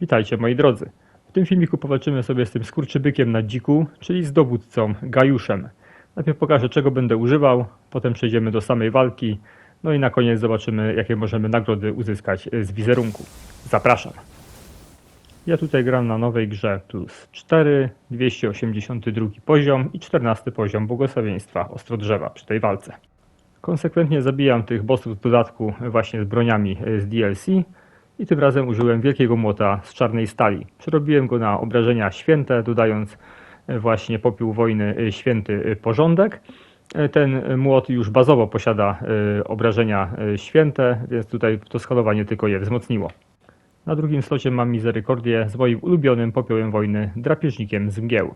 Witajcie moi drodzy. W tym filmiku powalczymy sobie z tym skurczybykiem na dziku, czyli z dowódcą Gajuszem. Najpierw pokażę czego będę używał, potem przejdziemy do samej walki, no i na koniec zobaczymy jakie możemy nagrody uzyskać z wizerunku. Zapraszam. Ja tutaj gram na nowej grze plus 4, 282 poziom i 14 poziom błogosławieństwa Ostrodrzewa przy tej walce. Konsekwentnie zabijam tych bossów w dodatku właśnie z broniami e, z DLC i tym razem użyłem wielkiego młota z czarnej stali. Przerobiłem go na obrażenia święte, dodając e, właśnie popiół wojny e, święty e, porządek. Ten młot już bazowo posiada obrażenia święte, więc tutaj to skalowanie tylko je wzmocniło. Na drugim slocie mam Miserykordię z moim ulubionym popiołem wojny drapieżnikiem z mgieł,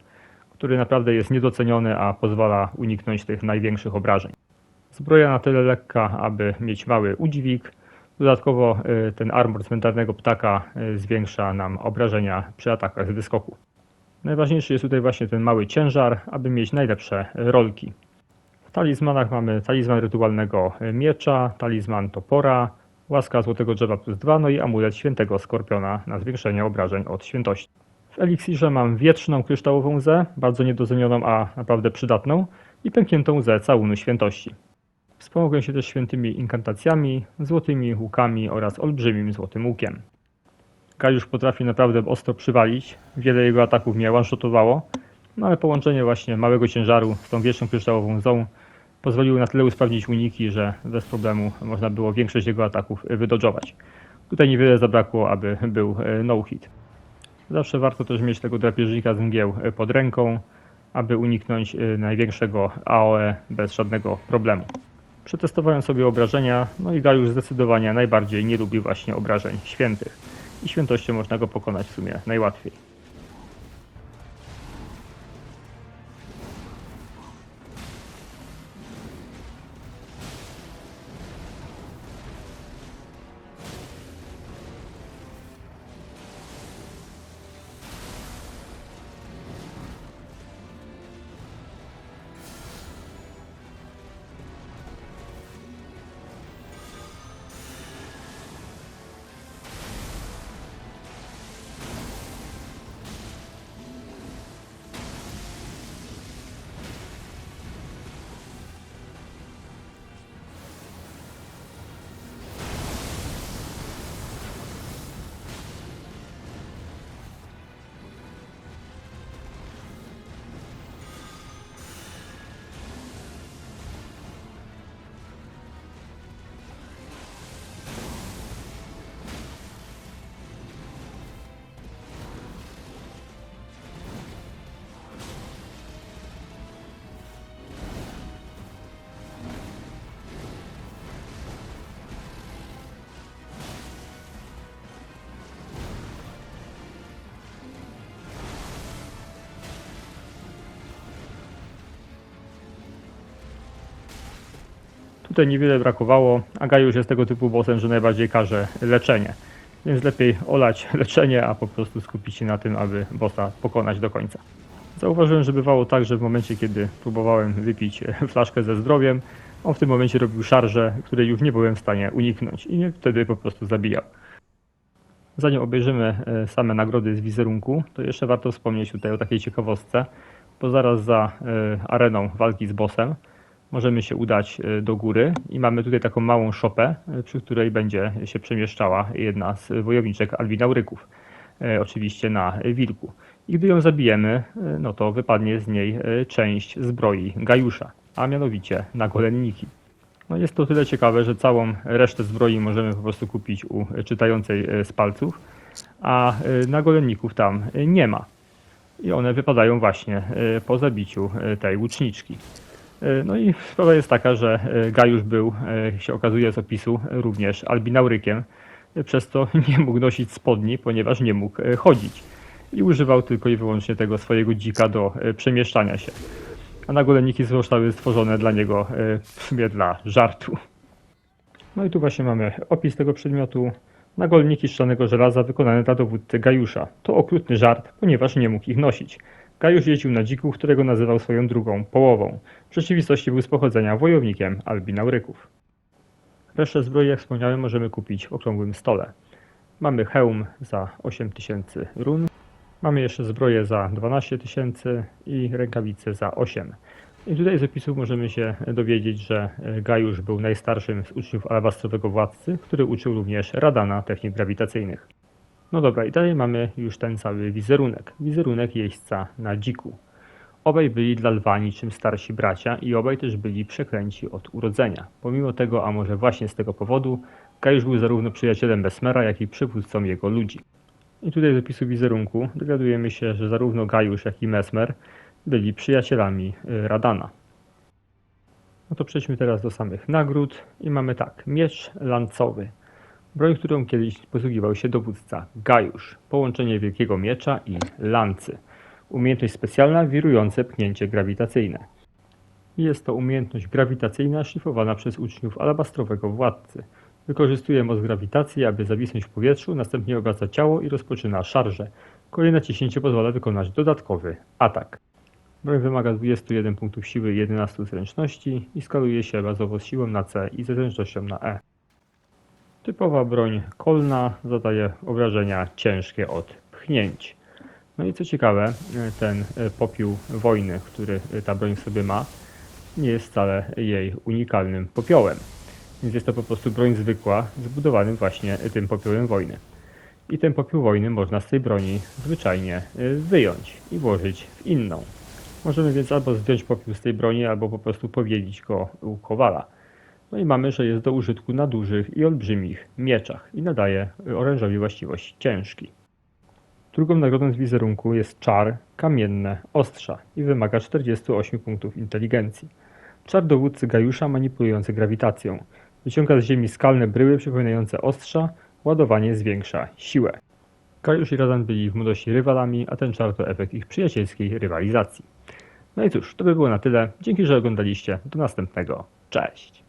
który naprawdę jest niedoceniony, a pozwala uniknąć tych największych obrażeń. Zbroja na tyle lekka, aby mieć mały udźwig. Dodatkowo y, ten armor cmentarnego ptaka y, zwiększa nam obrażenia przy atakach z wyskoku. Najważniejszy jest tutaj właśnie ten mały ciężar, aby mieć najlepsze rolki. W talizmanach mamy talizman rytualnego miecza, talizman topora, łaska złotego drzewa plus 2, no i amulet świętego skorpiona na zwiększenie obrażeń od świętości. W eliksirze mam wietrzną kryształową łzę, bardzo niedocenioną, a naprawdę przydatną, i pękniętą łzę całunu świętości. Wspomogłem się też świętymi inkantacjami, złotymi łukami oraz olbrzymim złotym łukiem. Gajusz potrafi naprawdę ostro przywalić, wiele jego ataków mnie one-shotowało, no ale połączenie właśnie małego ciężaru z tą wieczną kryształową łzą pozwoliło na tyle usprawnić uniki, że bez problemu można było większość jego ataków wydodżować. Tutaj niewiele zabrakło, aby był e, no-hit. Zawsze warto też mieć tego drapieżnika z mgieł e, pod ręką, aby uniknąć e, największego AOE bez żadnego problemu. Przetestowałem sobie obrażenia, no i Gajusz zdecydowanie najbardziej nie lubi właśnie obrażeń świętych. I świętością można go pokonać w sumie najłatwiej. Tutaj niewiele brakowało, a Gajusz jest tego typu bossem, że najbardziej każe leczenie. Więc lepiej olać leczenie, a po prostu skupić się na tym, aby bossa pokonać do końca. Zauważyłem, że bywało tak, że w momencie, kiedy próbowałem wypić flaszkę ze zdrowiem, on w tym momencie robił szarże, której już nie byłem w stanie uniknąć i wtedy po prostu zabijał. Zanim obejrzymy e, same nagrody z wizerunku, to jeszcze warto wspomnieć tutaj o takiej ciekawostce, bo zaraz za e, areną walki z bossem możemy się udać e, do góry i mamy tutaj taką małą szopę, e, przy której będzie się przemieszczała jedna z wojowniczek albinauryków, e, oczywiście na wilku. I gdy ją zabijemy, no to wypadnie z niej część zbroi Gajusza, a mianowicie nagolenniki. No jest to tyle ciekawe, że całą resztę zbroi możemy po prostu kupić u czytającej z palców, a nagolenników tam nie ma. I one wypadają właśnie po zabiciu tej łuczniczki. E, No i sprawa jest taka, że e, Gajusz był, e, się okazuje z opisu, również albinaurykiem, przez co nie mógł nosić spodni, ponieważ nie mógł chodzić. I używał tylko i wyłącznie tego swojego dzika do przemieszczania się. A nagolenniki zostały stworzone dla niego w sumie dla żartu. No i tu właśnie mamy opis tego przedmiotu. Nagolniki szklanego żelaza wykonane dla dowódcy Gajusza. To okrutny żart, ponieważ nie mógł ich nosić. Gajusz jeździł na dziku, którego nazywał swoją drugą połową. W rzeczywistości był z pochodzenia wojownikiem albinauryków. Resztę zbroi, jak wspomniałem, możemy kupić w okrągłym stole. Mamy hełm za 8000 run. Mamy jeszcze zbroję za 12 tysięcy i rękawice za 8. I tutaj z opisów możemy się dowiedzieć, że Gajusz był najstarszym z uczniów alabastrowego władcy, który uczył również Radana technik grawitacyjnych. No dobra, i dalej mamy już ten cały wizerunek. Wizerunek jeźdźca na dziku. Obaj byli dla lwa niczym starsi bracia i obaj też byli przeklęci od urodzenia. Pomimo tego, a może właśnie z tego powodu, Gajusz był zarówno przyjacielem Besmera, jak i przywódcą jego ludzi. I tutaj z opisu wizerunku dowiadujemy się, że zarówno Gajusz, jak i Mesmer byli przyjacielami y, Radana. No to przejdźmy teraz do samych nagród i mamy tak, miecz lancowy. Broń, którą kiedyś posługiwał się dowódca Gajusz. Połączenie wielkiego miecza i lancy. Umiejętność specjalna wirujące pchnięcie grawitacyjne. Jest to umiejętność grawitacyjna szlifowana przez uczniów alabastrowego władcy. Wykorzystuje moc grawitacji, aby zawisnąć w powietrzu, następnie obraca ciało i rozpoczyna szarżę. Kolejne ciśnięcie pozwala wykonać dodatkowy atak. Broń wymaga 21 punktów siły i 11 zręczności i skaluje się bazowo z siłą na C i zręcznością na E. Typowa broń kolna zadaje obrażenia ciężkie od pchnięć. No i co ciekawe, ten popiół wojny, który ta broń sobie ma, nie jest wcale jej unikalnym popiołem. Więc jest to po prostu broń zwykła, zbudowanym właśnie tym popiołem wojny. I ten popiół wojny można z tej broni zwyczajnie y, wyjąć i włożyć w inną. Możemy więc albo zdjąć popiół z tej broni, albo po prostu powiedzieć go u kowala. No i mamy, że jest do użytku na dużych i olbrzymich mieczach i nadaje orężowi właściwość ciężki. Drugą nagrodą z wizerunku jest czar kamienne ostrza i wymaga 48 punktów inteligencji. Czar dowódcy Gajusza manipulujący grawitacją. Wyciąga z ziemi skalne bryły przypominające ostrza, ładowanie zwiększa siłę. Gajusz i Radan byli w młodości rywalami, a ten czar to efekt ich przyjacielskiej rywalizacji. No i cóż, to by było na tyle. Dzięki, że oglądaliście. Do następnego. Cześć!